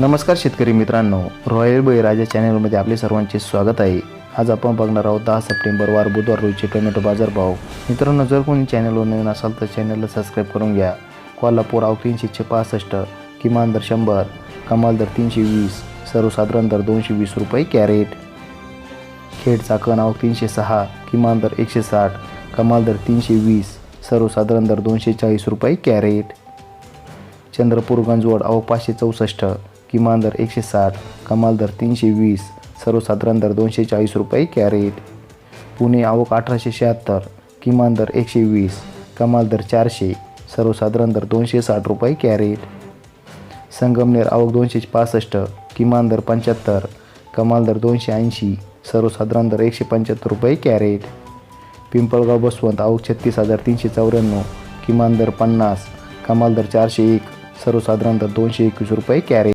नमस्कार शेतकरी मित्रांनो. रॉयल बळीराजा चॅनलमध्ये आपले सर्वांचे स्वागत आहे. आज आपण बघणार आहोत दहा सप्टेंबर वार बुधवार रोजचे टोमॅटो बाजारभाव मित्रांनो जर कोणी चॅनलवर नवीन असाल तर चॅनलला सबस्क्राईब करून घ्या. कोल्हापूर आव तीनशे पासष्ट किमान दर शंभर कमाल दर तीनशे वीस सर्वसाधारण दर दोनशे वीस रुपये कॅरेट. खेड चाकण आवक तीनशे सहा किमान दर एकशे साठ कमाल दर तीनशे वीस सर्वसाधारण दर दोनशे चाळीस रुपये कॅरेट. चंद्रपूर गंजवड आवक पाचशे चौसष्ट किमान दर एकशे साठ कमाल दर तीनशे वीस सर्वसाधारण दर दोनशे चाळीस रुपये कॅरेट. पुणे आवक अठराशे शहात्तर किमान दर एकशे वीस कमाल दर चारशे सर्वसाधारण दर दोनशे साठ रुपये कॅरेट. संगमनेर आवक दोनशे पासष्ट किमान दर पंच्याहत्तर कमाल दर दोनशे ऐंशी सर्वसाधारण दर एकशे पंच्याहत्तर रुपये कॅरेट. पिंपळगाव बसवंत आवक छत्तीस हजार तीनशे चौऱ्याण्णव किमान दर पन्नास कमाल दर चारशे एक सर्वसाधारण दर दोनशे एकवीस रुपये कॅरेट.